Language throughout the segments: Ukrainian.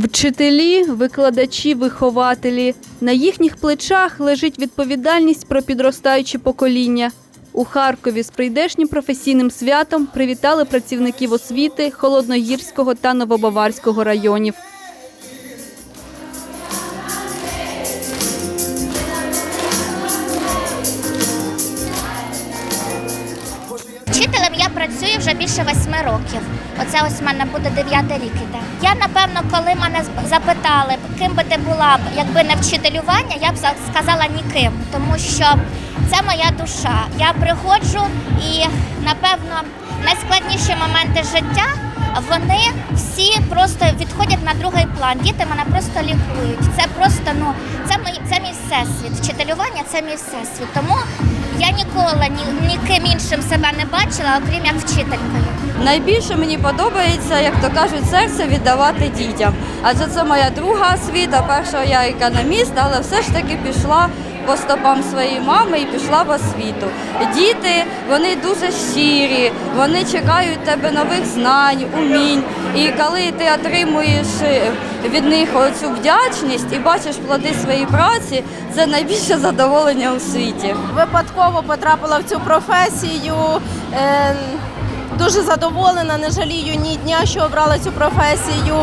Вчителі, викладачі, вихователі. На їхніх плечах лежить відповідальність про підростаюче покоління. У Харкові з прийдешнім професійним святом привітали працівників освіти Холодногірського та Новобаварського районів. Працюю вже більше восьми років. Оце ось в мене буде дев'ятий рік іде. Я напевно, коли мене запитали, ким би ти була, якби не вчителювання, я б за- сказала ніким, тому що це моя душа. Я приходжу і напевно найскладніші моменти життя. Вони всі просто відходять на другий план. Діти мене просто лікують. Це просто ну це мій це мій всесвіт. Вчителювання це мій всесвіт. Тому я ніколи ні, ніким іншим себе не бачила, окрім як вчителькою. Найбільше мені подобається, як то кажуть, серце віддавати дітям. Адже це моя друга освіта. Перша я економіст, але все ж таки пішла по стопам своєї мами і пішла в освіту. Діти вони дуже щирі, вони чекають тебе нових знань, умінь. І коли ти отримуєш е, від них оцю вдячність і бачиш плоди своєї праці, це найбільше задоволення у світі. випадково потрапила в цю професію. Е, Дуже задоволена, не жалію ні дня, що обрала цю професію.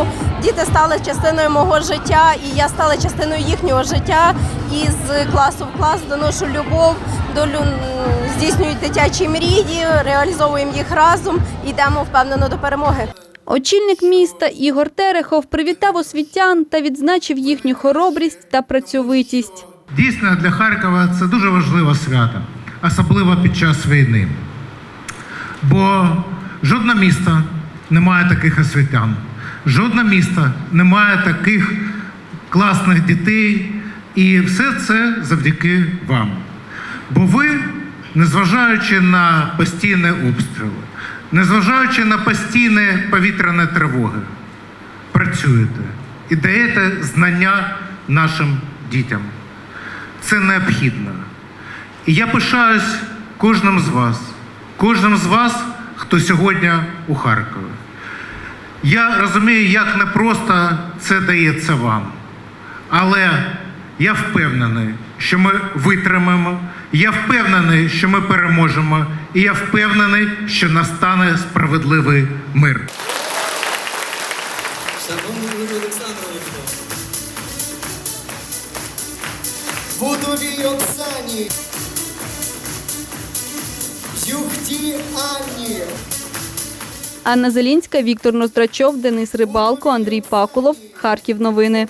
Діти стали частиною мого життя, і я стала частиною їхнього життя. І з класу в клас доношу любов, долю здійснюють дитячі мрії, реалізовуємо їх разом йдемо впевнено до перемоги. Очільник міста Ігор Терехов привітав освітян та відзначив їхню хоробрість та працьовитість. Дійсно, для Харкова це дуже важливе свято, особливо під час війни. Бо жодне місто не має таких освітян, жодне місто не має таких класних дітей. І все це завдяки вам. Бо ви, незважаючи на постійні обстріли, незважаючи на постійні повітряні тривоги, працюєте і даєте знання нашим дітям. Це необхідно. І я пишаюсь кожним з вас, кожним з вас, хто сьогодні у Харкові. Я розумію, як непросто це дається вам. Але я впевнений, що ми витримаємо, я впевнений, що ми переможемо, і я впевнений, що настане справедливий мир. Шановний Олександровичу, Оксані, Юхті Анні. Анна Зелінська, Віктор Ноздрачов, Денис Рибалко, Андрій Пакулов. Харків новини.